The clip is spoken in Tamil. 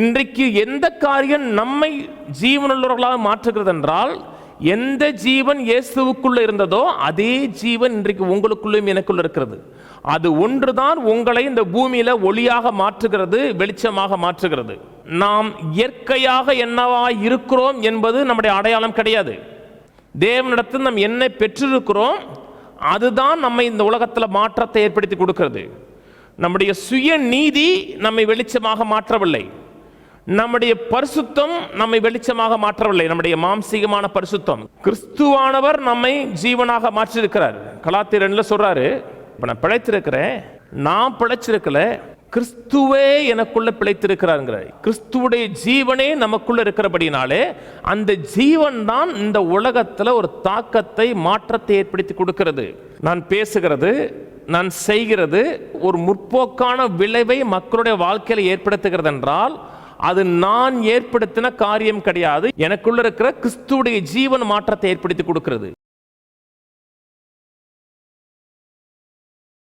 இன்றைக்கு எந்த காரியம் நம்மை ஜீவனுள்ளவர்களாக மாற்றுகிறது என்றால் எந்த ஜீவன் இயேசுவுக்குள்ள இருந்ததோ அதே ஜீவன் இன்றைக்கு உங்களுக்குள்ளும் எனக்குள்ள இருக்கிறது. அது ஒன்றுதான் உங்களை இந்த பூமியில ஒளியாக மாற்றுகிறது வெளிச்சமாக மாற்றுகிறது. நாம் இயற்கையாக என்னவா இருக்கிறோம் என்பது நம்முடைய அடையாளம் கிடையாது. தேவனிடத்தில் நாம் என்ன பெற்றிருக்கிறோம் அதுதான் நம்மை இந்த உலகத்தில் மாற்றத்தை ஏற்படுத்தி கொடுக்கிறது. நம்முடைய சுய நீதி நம்மை வெளிச்சமாக மாற்றவில்லை. நம்முடைய பரிசுத்தம் நம்மை வெளிச்சமாக மாற்றவில்லை. நம்முடைய மாம்சீகமான பரிசுத்தம். கிறிஸ்துவானவர் நம்மை ஜீவனாக மாற்றிருக்கிறார் கலாத்திரன்ல சொல்றாரு இப்ப நான் பிழைத்திருக்கிறேன். நான் பிழைச்சிருக்கல. கிறிஸ்துவே எனக்குள்ள பிழைத்திருக்கிறாருங்கிற கிறிஸ்துவுடைய ஜீவனே நமக்குள்ள இருக்கிறபடினாலே அந்த ஜீவன் தான் இந்த உலகத்துல ஒரு தாக்கத்தை மாற்றத்தை ஏற்படுத்தி கொடுக்கிறது. நான் பேசுகிறது நான் செய்கிறது ஒரு முற்போக்கான விளைவை மக்களுடைய வாழ்க்கையில் ஏற்படுத்துகிறது என்றால் அது நான் ஏற்படுத்தின காரியம் கிடையாது. எனக்குள்ள இருக்கிற கிறிஸ்துடைய ஜீவன் மாற்றத்தை ஏற்படுத்தி கொடுக்கிறது.